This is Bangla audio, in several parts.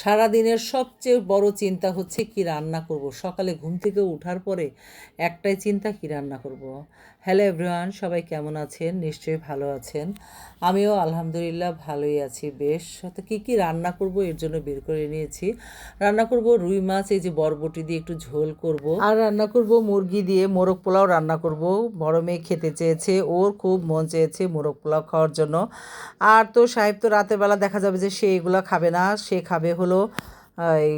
সারাদিনের সবচেয়ে বড় চিন্তা হচ্ছে কি রান্না করব। সকালে ঘুম থেকে ওঠার পরে একটাই চিন্তা, কি রান্না করব? হ্যালো এভরিওয়ান সবাই কেমন আছেন? নিশ্চয়ই ভালো আছেন। আমিও আলহামদুলিল্লাহ ভালোই আছি বেশ। তো কী কী রান্না করব এর জন্য বের করে নিয়েছি। রান্না করব রুই মাছ, এই যে বরবটি দিয়ে একটু ঝোল করব। আর রান্না করব মুরগি দিয়ে, মোরগ পোলাও রান্না করব। বড় মেয়ে খেতে চেয়েছে, ওর খুব মন চেয়েছে মোরগ পোলাও খাওয়ার জন্য। আর তো সাহেব তো রাতের বেলা দেখা যাবে যে সে এগুলো খাবে না, সে খাবে হলো, এই,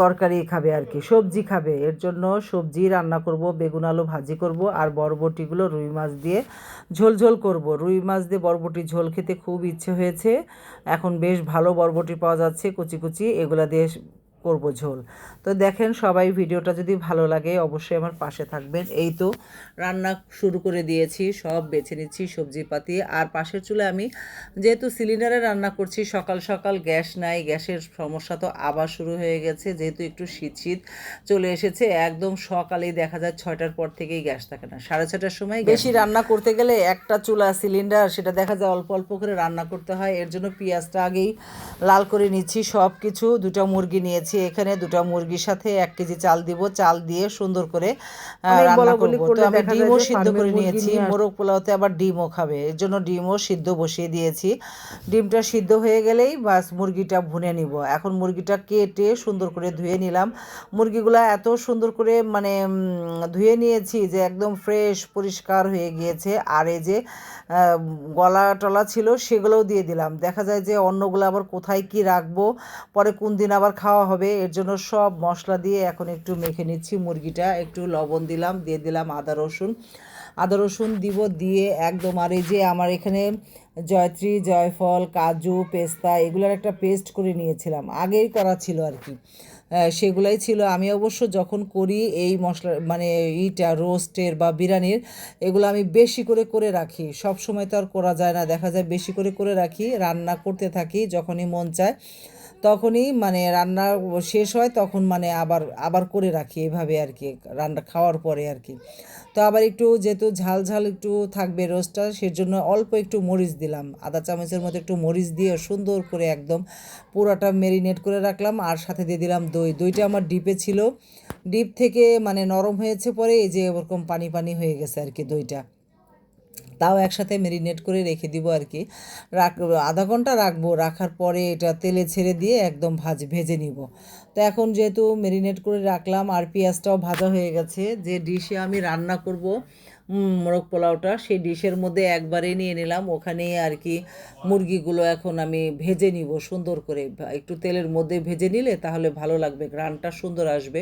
তরকারি খাবে আর কি, সবজি খাবে। এর জন্য সবজি রান্না করব, বেগুন, আলু ভাজি করব, আর বরবটিগুলো রুই মাছ দিয়ে ঝোল ঝোল করব। রুই মাছ দিয়ে বরবটি ঝোল খেতে খুব ইচ্ছে হয়েছে। এখন বেশ ভালো বরবটি পাওয়া যাচ্ছে, কুচি কুচি। এগুলা দিয়ে করব ঝোল। তো দেখেন সবাই ভিডিওটা যদি ভালো লাগে অবশ্যই আমার পাশে থাকবেন। এই তো রান্না শুরু করে দিয়েছি, সব বেছে নিচ্ছি সবজিপাতি। আর পাশের চুলে আমি যেহেতু সিলিন্ডারে রান্না করছি, সকাল সকাল গ্যাস নাই, গ্যাসের সমস্যা তো আবার শুরু হয়ে গেছে, যেহেতু একটু শীত শীত চলে এসেছে, একদম সকালেই দেখা যায় ছয়টার পর থেকেই গ্যাস থাকে না, সাড়ে ছটার সময় বেশি রান্না করতে গেলে একটা চুলা সিলিন্ডার, সেটা দেখা যায় অল্প অল্প করে রান্না করতে হয়, এর জন্য পেঁয়াজটা আগেই লাল করে নিচ্ছি সব কিছু দুটা মুরগি নিয়েছি এখানে দুটো মুরগির সাথে এক কেজি চাল দিব চাল দিয়ে সুন্দর করে রান্না করব। তো আমি ডিমও সিদ্ধ করে নিয়েছি মোরগ পোলাওতে আবার ডিমও খাবে এর জন্য ডিমও সিদ্ধ বসিয়ে দিয়েছি। ডিমটা সিদ্ধ হয়ে গেলেই বাস মুরগিটা ভুনে নিব। এখন মুরগিটা কেটে সুন্দর করে ধুয়ে নিলাম। মুরগিগুলো এত সুন্দর করে মানে ধুয়ে নিয়েছি যে একদম ফ্রেশ পরিষ্কার হয়ে গিয়েছে। আর এই যে গলা টলা ছিল সেগুলোও দিয়ে দিলাম। দেখা যায় যে অন্যগুলো আবার কোথায় কি রাখব পরে কোন দিন আবার খাওয়া হবে। এর জন্য সব মশলা দিয়ে এখন একটু মেখে নিচ্ছি মুরগিটা। একটু লবণ দিলাম, দিয়ে দিলাম আদা, রসুন। আদা, রসুন দিব দিয়ে একদম আর যে আমার এখানে জয়ত্রী, জয়ফল, কাজু, পেস্তা, এগুলোর একটা পেস্ট করে নিয়েছিলাম। আগেই করা ছিল আর কি। সেগুলাই ছিল। আমি অবশ্য যখন করি এই মশলা মানে ইটা রোস্টের বা বিরিয়ানির, এগুলো আমি বেশি করে করে রাখি। সব সময় তো আর করা যায় না। দেখা যায় বেশি করে করে রাখি, রান্না করতে থাকি যখনই মন চায়, তখনই মানে রান্না শেষ হয়, তখন মানে আবার আবার করে রাখি এভাবে আর কি, রান্না খাওয়ার পরে আর কি। তো আবার একটু যেহেতু ঝাল ঝাল একটু থাকবে রোস্টটা সেজন্য অল্প একটু মরিচ দিলাম। আদা চামচের মতো একটু মরিচ দিয়ে সুন্দর করে একদম পুরোটা মেরিনেট করে রাখলাম, আর সাথে দিয়ে দিলাম দই। দইটা আমার ডিপে ছিল। ডিপ থেকে মানে নরম হয়েছে পরে এই যে ওরকম পানি পানি হয়ে গেছে আর কি দইটা। তাও একসাথে ম্যারিনেট করে রেখে দিব আর কি। রাখ আধা ঘণ্টা রাখব, রাখার পরে এটা তেলে ছেড়ে দিয়ে একদম ভাজ ভেজে নিব। তো এখন যেহেতু ম্যারিনেট করে রাখলাম আর পেঁয়াজটাও ভাজা হয়ে গেছে, যে ডিশে আমি রান্না করব মোরগ পোলাওটা, সেই ডিশের মধ্যে একবারে নিয়ে নিলাম। ওখানে আর কি মুরগিগুলো এখন আমি ভেজে নিব সুন্দর করে। একটু তেলের মধ্যে ভেজে নিলে তাহলে ভালো লাগবে গ্রানটা সুন্দর আসবে।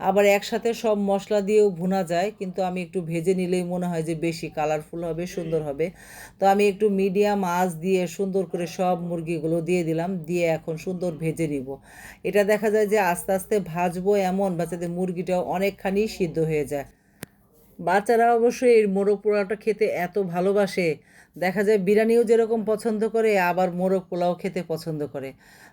আবার একসাথে সব মশলা দিয়েও ভুনা যায় কিন্তু আমি একটু ভেজে নিলেই মনে হয় যে বেশি কালারফুল হবে সুন্দর হবে। তো আমি একটু মিডিয়াম আঁচ দিয়ে সুন্দর করে সব মুরগিগুলো দিয়ে দিলাম দিয়ে এখন সুন্দর ভেজে নিব। এটা দেখা যায় যে আস্তে আস্তে ভাজবো এমন বাচ্চাদের মুরগিটাও অনেকখানি সিদ্ধ হয়ে যায়। বাচ্চারা অবশ্যই এই মোরগ পোলাওটা খেতে এত ভালোবাসে দেখা যায় বিরিয়ানিও যেরকম পছন্দ করে, আবার মোরগ পোলাও খেতে পছন্দ করে।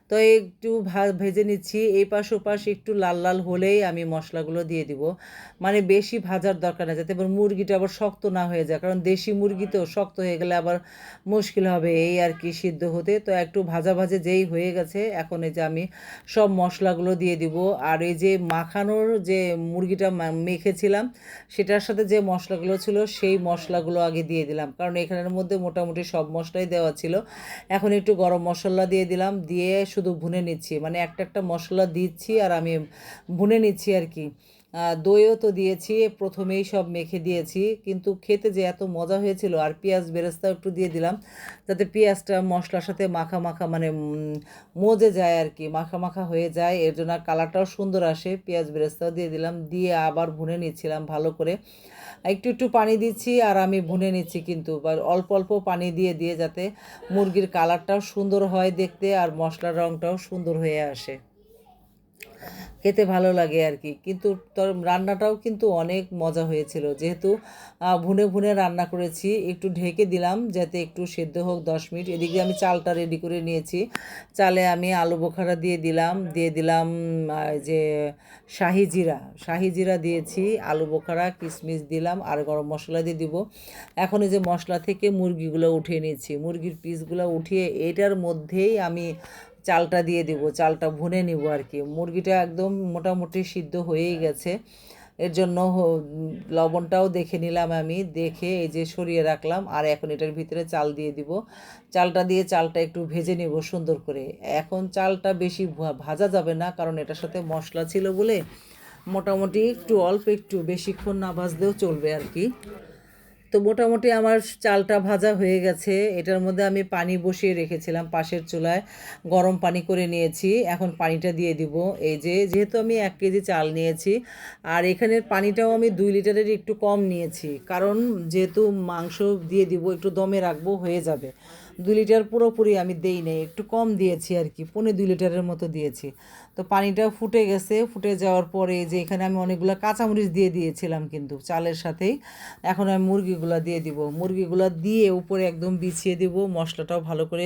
তো একটু ভা- ভেজে নিচ্ছি। এই পাশ ওপাশ একটু লাল লাল হলেই আমি মশলাগুলো দিয়ে দিব। মানে বেশি ভাজার দরকার না যাতে আবার মুরগিটা আবার শক্ত না হয়ে যায়। কারণ দেশি মুরগি তো শক্ত হয়ে গেলে আবার মুশকিল হবে। এই আর কি সিদ্ধ হতে। তো একটু ভাজা ভাজে যেই হয়ে গেছে, এখন এই যে আমি সব মশলাগুলো দিয়ে দিব। আর এই যে মাখানোর যে মুরগিটা মেখেছিলাম, সেটার সাথে যে মশলাগুলো ছিল, সেই মশলাগুলো আগে দিয়ে দিলাম। কারণ এখানের মধ্যে মোটামুটি সব মশলাই দেওয়া ছিল। এখন একটু গরম মশলা দিয়ে দিলাম, দিয়ে শুধু ভুনে নিচ্ছি। মানে একটা একটা মশলা দিচ্ছি আর আমি ভুনে নিচ্ছি আর কি। দইও তো দিয়েছি, প্রথমেই সব মেখে দিয়েছি, কিন্তু খেতে যে এত মজা হয়েছিল, আর পেঁয়াজ বেরেস্তাও একটু দিয়ে দিলাম, যাতে পেঁয়াজটা মশলার সাথে মাখা মাখা মানে মজে যায় আর কি, মাখা মাখা হয়ে যায়, এর জন্য কালারটাও সুন্দর আসে, পেঁয়াজ বেরেস্তাও দিয়ে দিলাম, দিয়ে আবার ভুনে নিচ্ছিলাম ভালো করে। একটু একটু পানি দিচ্ছি আর আমি ভুনে নিচ্ছি কিন্তু অল্প অল্প পানি দিয়ে দিয়ে যাতে মুরগির কালারটাও সুন্দর হয় দেখতে, আর মশলার রঙটাও সুন্দর হয়ে আসে। খেতে ভালো লাগে আর কি কিন্তু রান্নাটাও কিন্তু অনেক মজা হয়েছিল। যেহেতু ভুনে ভুনে রান্না করেছি, একটু ঢেকে দিলাম যাতে একটু সেদ্ধ হোক দশ মিনিট। এদিকে আমি চালটা রেডি করে নিয়েছি। চালে আমি আলু বোখারা দিয়ে দিলাম দিয়ে দিলাম যে শাহি জিরা। শাহি জিরা দিয়েছি, আলু বোখারা কিশমিশ দিলাম, আর গরম মশলা দিয়ে দিব। এখন এই যে মশলা থেকে মুরগিগুলো উঠিয়ে নিচ্ছি। মুরগির পিসগুলো উঠিয়ে এটার মধ্যেই আমি চালটা দিয়ে দিব, চালটা ভুনে নিব আর কি। মুরগিটা একদম মোটামুটি সিদ্ধ হয়েই গেছে। এর জন্য লবণটাও দেখে নিলাম আমি, দেখে এই যে সরিয়ে রাখলাম, আর এখন এটার ভিতরে চাল দিয়ে দিব। চালটা দিয়ে চালটা একটু ভেজে নিব সুন্দর করে। এখন চালটা বেশি ভাজা যাবে না, কারণ এটার সাথে মশলা ছিল বলে মোটামুটি একটু অল্প, একটু বেশিক্ষণ না ভাজলেও চলবে আর কি। তো মোটামুটি আমার চালটা ভাজা হয়ে গেছে। এটার মধ্যে আমি পানি বসিয়ে রেখেছিলাম পাশের চুলায়। গরম পানি করে নিয়েছি। এখন পানিটা দিয়ে দিব। এই যে, যেহেতু আমি এক কেজি চাল নিয়েছি, আর এখানের পানিটাও আমি দুই লিটারের একটু কম নিয়েছি। কারণ যেহেতু মাংস দিয়ে দিব, একটু দমে রাখব, হয়ে যাবে। দুই লিটার পুরোপুরি আমি দেই নাই, একটু কম দিয়েছি আর কি, পৌনে দুই লিটারের মতো দিয়েছি। তো পানিটা ফুটে গেছে, ফুটে যাওয়ার পরে যে এখানে আমি অনেকগুলো কাঁচামরিচ দিয়ে দিয়েছিলাম কিন্তু চালের সাথেই। এখন আমি মুরগিগুলো দিয়ে দিব। মুরগিগুলো দিয়ে উপরে একদম বিছিয়ে দিব, মশলাটাও ভালো করে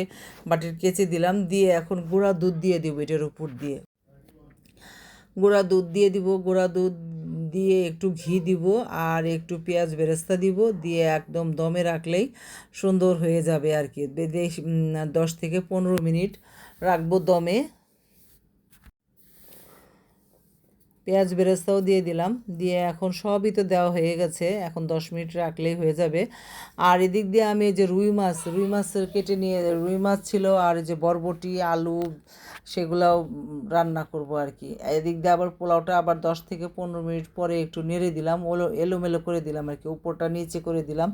বাটির কেচে দিলাম, দিয়ে এখন গুঁড়া দুধ দিয়ে দিব এটার উপর দিয়ে। গুঁড়া দুধ দিয়ে দিব, গুঁড়া দুধ দিয়ে একটু ঘি দিব আর একটু পেঁয়াজ বেরেস্তা দিব দিয়ে একদম দমে রাখলেই সুন্দর হয়ে যাবে আর কি। দশ থেকে পনেরো মিনিট রাখব দমে। পেঁয়াজ বেরেস্তাও দিয়ে দিলাম। দিয়ে এখন সবই তো দেওয়া হয়ে গেছে। এখন দশ মিনিট রাখলেই হয়ে যাবে। আর এদিক দিয়ে আমি যে রুই মাছ রুই মাছ কেটে নিয়ে, রুই মাছ ছিল আর যে বরবটি, আলু, সেগুলাও রান্না করব আর কি। এদিক দিয়ে আবার পোলাওটা আবার দশ থেকে পনেরো মিনিট পরে একটু নেড়ে দিলাম, ওলো, এলোমেলো করে দিলাম আর কি। উপরটা নিচে করে দিলাম।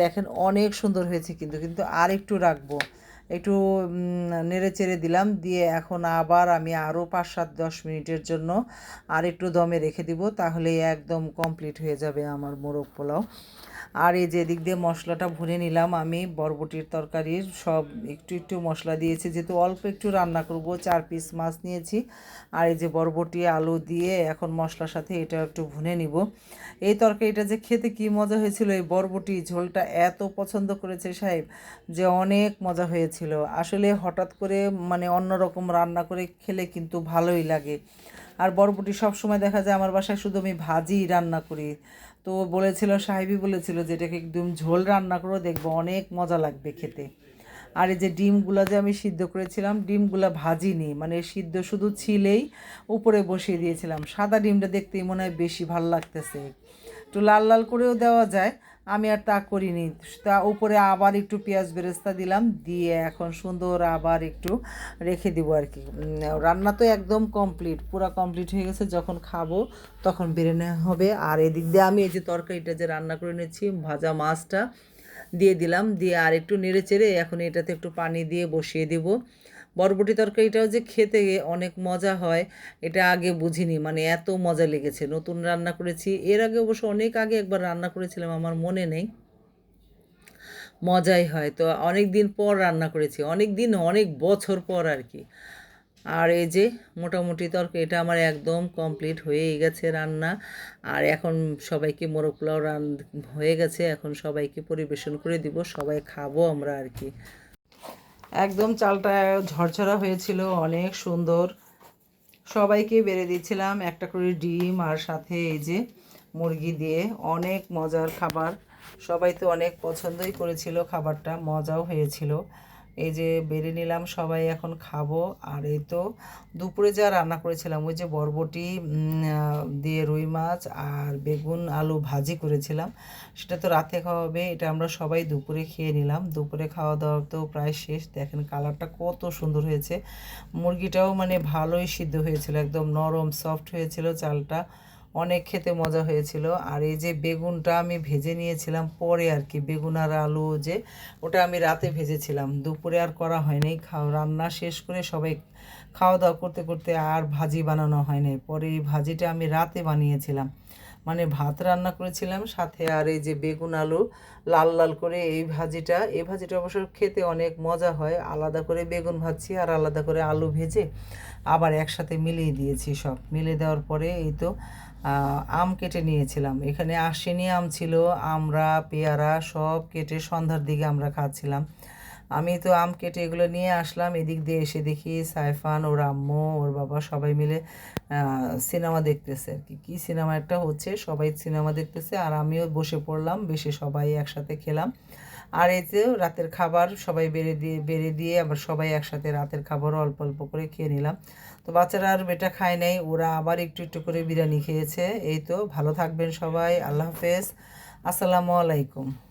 দেখেন অনেক সুন্দর হয়েছে কিন্তু কিন্তু আর একটু রাখব। একটু নেড়ে চেড়ে দিলাম। দিয়ে এখন আবার আমি আরও পাঁচ সাত দশ মিনিটের জন্য আর একটু দমে রেখে দিব। তাহলে একদম কমপ্লিট হয়ে যাবে আমার মোরগ পোলাও। আর এই যে দিক দিয়ে মশলাটা ভুনে নিলাম, আমি বরবটির তরকারির সব একটু একটু মশলা দিয়েছি, যেহেতু অল্প একটু রান্না করব, চার পিস মাছ নিয়েছি। আর এই যে বরবটি, আলু দিয়ে এখন মশলার সাথে এটা একটু ভুনে নিব। এই তরকারিটা যে খেতে কি মজা হয়েছিল, এই বরবটি ঝোলটা এত পছন্দ করেছে সাহেব যে অনেক মজা হয়েছিল। আসলে হঠাৎ করে মানে অন্যরকম রান্না করে খেলে কিন্তু ভালোই লাগে। আর বরবটি সবসময় দেখা যায় আমার বাসায় শুধু আমি ভাজিই রান্না করি। তো বলেছিল, সাহেবই বলেছিল যে এটাকে একদম ঝোল রান্না করো দেখব, অনেক মজা লাগবে খেতে। আর এই যে ডিমগুলো যে আমি সিদ্ধ করেছিলাম, ডিমগুলো ভাজিনি মানে সিদ্ধ শুধু ছিলেই উপরে বসিয়ে দিয়েছিলাম। সাদা ডিমটা দেখতেই মনে হয় বেশি ভালো লাগতেছে। একটু লাল লাল করেও দেওয়া যায় আমি আর তা করিনি। তা উপরে আবার একটু পেঁয়াজ বেরেস্তা দিলাম, দিয়ে এখন সুন্দর আবার একটু রেখে দিব আর কি। রান্না তো একদম কমপ্লিট পুরো কমপ্লিট হয়ে গেছে। যখন খাব তখন বেড়ে নেওয়া হবে। আর এদিক দিয়ে আমি এই যে তরকারিটা যে রান্না করে নিচ্ছি ভাজা মাছটা দিয়ে দিলাম। দিয়ে আর একটু নেড়ে চেড়ে এখন এটাতে একটু পানি দিয়ে বসিয়ে দেব। বরবটি তরকারিটাও যে খেতে অনেক মজা হয়, এটা আগে বুঝিনি। মানে এত মজা লেগেছে। নতুন রান্না করেছি। এর আগে অবশ্য অনেক আগে একবার রান্না করেছিলাম, আমার মনে নেই। মজাই হয়। তো অনেক দিন পর রান্না করেছি। অনেক দিন অনেক বছর পর আর কি। আর এই যে মোটামুটি তরকারি এটা আমার একদম কমপ্লিট হয়েই গেছে রান্না। আর এখন সবাইকে মোরগ পোলাও রান হয়ে গেছে। এখন সবাইকে পরিবেশন করে দিব। সবাই খাব আমরা আর কি। একদম চালটা ঝরঝরা হয়েছিল, অনেক সুন্দর। সবাইকে বেড়ে দিয়েছিলাম একটা করে ডিম আর সাথে এই যে মুরগি দিয়ে। অনেক মজার খাবার। সবাই তো অনেক পছন্দই করেছিল খাবারটা, মজাও হয়েছিল। এই যে বেড়ে নিলাম, সবাই এখন খাব। আর এই তো দুপুরে যা রান্না করেছিলাম, ওই যে বরবটি দিয়ে রুই মাছ আর বেগুন আলু ভাজি করেছিলাম। সেটা তো রাতে খাওয়া হবে, এটা আমরা সবাই দুপুরে খেয়ে নিলাম। দুপুরে খাওয়া দাওয়া তো প্রায় শেষ। দেখেন কালারটা কত সুন্দর হয়েছে। মুরগিটাও মানে ভালোই সিদ্ধ হয়েছিল, একদম নরম, সফট হয়েছিল চালটা। অনেক খেতে মজা হয়েছিল। আর এই যে বেগুনটা আমি ভেজে নিয়েছিলাম, পরে আর কি বেগুন আর আলু যে ওটা আমি রাতে ভেজেছিলাম। দুপুরে আর করা হয়নি রান্না শেষ করে সবাই খাওয়া দাওয়া করতে করতে আর ভাজি বানানো হয়নি পরে এই ভাজিটা আমি রাতে বানিয়েছিলাম। মানে ভাত রান্না করেছিলাম, সাথে আর এই যে বেগুন আলু, লাল লাল করে এই ভাজিটা। এই ভাজিটা অবশ্য খেতে অনেক মজা হয়। আলাদা করে বেগুন ভাজছি আর আলাদা করে আলু ভেজে আবার একসাথে মিলিয়ে দিয়েছি সব। মিলিয়ে দেওয়ার পরে এই তো আম কেটে নিয়েছিলাম। এখানে আশ্বিনী আম ছিল আমরা পেয়ারা সব কেটে সন্ধ্যার দিকে আমরা খাচ্ছিলাম। আমি তো আম কেটে এগুলো নিয়ে আসলাম। এদিক দিয়ে এসে দেখি সাইফান, ওর আম্মু, ওর বাবা সবাই মিলে সিনেমা দেখতেছে আর কি। কী সিনেমা একটা হচ্ছে, সবাই সিনেমা দেখতেছে আর আমিও বসে পড়লাম বেশি সবাই একসাথে খেলাম। আর এতে রাতের খাবার সবাই বেড়ে দিয়ে বেড়ে দিয়ে আবার সবাই একসাথে রাতের খাবারও অল্প অল্প করে খেয়ে নিলাম। তো বাচ্চারা আর বেটা খায় নাই, ওরা আবার একটু একটু করে বিরিয়ানি খেয়েছে। এই তো, ভালো থাকবেন সবাই, আল্লাহ হাফেজ। আসসালামু আলাইকুম।